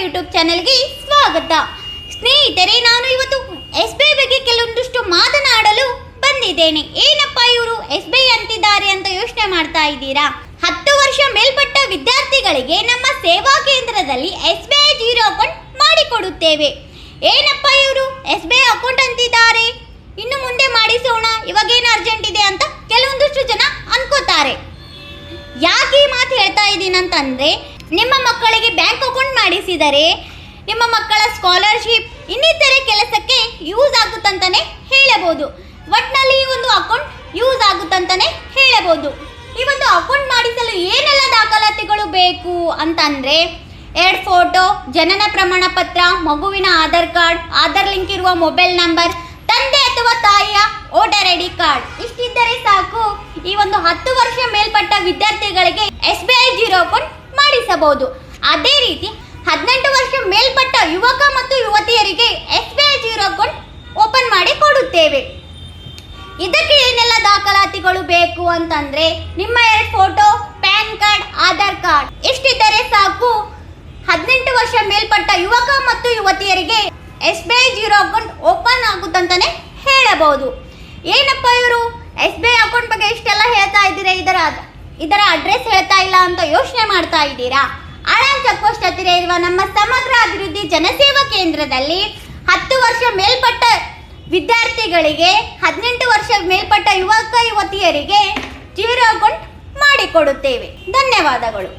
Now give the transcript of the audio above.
YouTube ಚಾನೆಲ್ಗೆ ಸ್ವಾಗತ. ಸ್ನೇಹಿತರೆ, ನಾನು ಇವತ್ತು ಎಸ್ ಬಿ ಐ ಬಗ್ಗೆ ಕೆಲವೊಂದಿಷ್ಟು ಮಾತನಾಡಲು ಬಂದಿದ್ದೇನೆ. ಏನಪ್ಪ ಇವರು ಎಸ್ ಬಿ ಐ ಅಂತಿದ್ದಾರೆ ಅಂತ ಯೋಚನೆ ಮಾಡ್ತಾ ಇದ್ದೀರಾ? ಹತ್ತು ವರ್ಷ ಮೇಲ್ಪಟ್ಟ ವಿದ್ಯಾರ್ಥಿಗಳಿಗೆ ನಮ್ಮ ಸೇವಾ ಕೇಂದ್ರದಲ್ಲಿ S B I zero account ಮಾಡಿಕೊಡುತ್ತೇವೆ. ಏನಪ್ಪ ಇವರು ಎಸ್ ಬಿ ಐ ಅಕೌಂಟ್ ಅಂತಿದ್ದಾರೆ? ಇನ್ನು ಮುಂದೆ ಮಾಡಿಸೋಣ, ಇವಾಗೇನು ಅರ್ಜೆಂಟ್ ಇದೆ ಅಂತ ಕೆಲವೊಂದಿಷ್ಟು ಜನ ಅನ್ಕೋತಾರೆ. ಯಾಕೆ ಈ ಮಾತು ಹೇಳ್ತಾ ಇದ್ದೀನಿ ಅಂತಂದರೆ ನಿಮ್ಮ ಮಕ್ಕಳಿಗೆ ಬ್ಯಾಂಕ್ ಅಕೌಂಟ್ ಮಾಡಿಸಿದರೆ ನಿಮ್ಮ ಮಕ್ಕಳ ಸ್ಕಾಲರ್ಶಿಪ್ ಇನ್ನಿತರೆ ಕೆಲಸಕ್ಕೆ ಯೂಸ್ ಆಗುತ್ತಂತಾನೆ ಹೇಳಬಹುದು. ಒಟ್ಟಿನಲ್ಲಿ ಈ ಒಂದು ಅಕೌಂಟ್ ಯೂಸ್ ಆಗುತ್ತಂತಾನೆ ಹೇಳಬಹುದು. ಈ ಒಂದು ಅಕೌಂಟ್ ಮಾಡಿಸಲು ಏನೆಲ್ಲ ದಾಖಲಾತಿಗಳು ಬೇಕು ಅಂತಂದರೆ, ಎರಡು ಫೋಟೋ, ಜನನ ಪ್ರಮಾಣ ಪತ್ರ, ಮಗುವಿನ ಆಧಾರ್ ಕಾರ್ಡ್, ಆಧಾರ್ ಲಿಂಕ್ ಇರುವ ಮೊಬೈಲ್ ನಂಬರ್, ತಂದೆ ಅಥವಾ ತಾಯಿಯ ವೋಟರ್ ಐ ಡಿ ಕಾರ್ಡ್. ಇಷ್ಟಿದ್ದರೆ ಸಾಕು, ಈ ಒಂದು ಹತ್ತು ವರ್ಷ ಮೇಲ್ಪಟ್ಟ ವಿದ್ಯಾರ್ಥಿಗಳಿಗೆ ಎಸ್ ಮಾಡಿಸಬಹುದು ಅದೇ ರೀತಿ ಹದಿನೆಂಟು ವರ್ಷ ಮೇಲ್ಪಟ್ಟ ಯುವಕ ಮತ್ತು ಯುವತಿಯರಿಗೆ S B I zero account open ಮಾಡಿ ಕೊಡುತ್ತೇವೆ. ಇದಕ್ಕೆ ಏನೆಲ್ಲ ದಾಖಲಾತಿಗಳು ಬೇಕು ಅಂತಂದ್ರೆ ನಿಮ್ಮ ಎರಡು photo, pan card, Aadhaar card. ಇಷ್ಟಿದ್ದರೆ ಸಾಕು. ಹದಿನೆಂಟು ವರ್ಷ ಮೇಲ್ಪಟ್ಟ ಯುವಕ ಮತ್ತು ಯುವತಿಯರಿಗೆ S B I zero account open ಆಗುತ್ತಂತಾನೆ ಹೇಳಬಹುದು. ಏನಪ್ಪ ಇವರು? ಎಸ್ ಬಿ ಐ ಅಕೌಂಟ್ ಬಗ್ಗೆ ಇಷ್ಟೆಲ್ಲ ಹೇಳ್ತಾ ಇದ್ದೀರಾ? ಇದರ ಇದರ ಅಡ್ರೆಸ್ ಹೇಳ್ತಾ ಇಲ್ಲ ಅಂತ ಯೋಚನೆ ಮಾಡ್ತಾ ಇದ್ದೀರಾ? ಆಳಂದ್ ಚೆಕ್ಪೋಸ್ಟ್ ಹತ್ತಿರ ಇರುವ ನಮ್ಮ ಸಮಗ್ರ ಅಭಿವೃದ್ಧಿ ಜನಸೇವಾ ಕೇಂದ್ರದಲ್ಲಿ ಹತ್ತು ವರ್ಷ ಮೇಲ್ಪಟ್ಟ ವಿದ್ಯಾರ್ಥಿಗಳಿಗೆ, ಹದಿನೆಂಟು ವರ್ಷ ಮೇಲ್ಪಟ್ಟ ಯುವಕ ಯುವತಿಯರಿಗೆ ಜೀರೋ ಅಕೌಂಟ್ ಮಾಡಿಕೊಡುತ್ತೇವೆ. ಧನ್ಯವಾದಗಳು.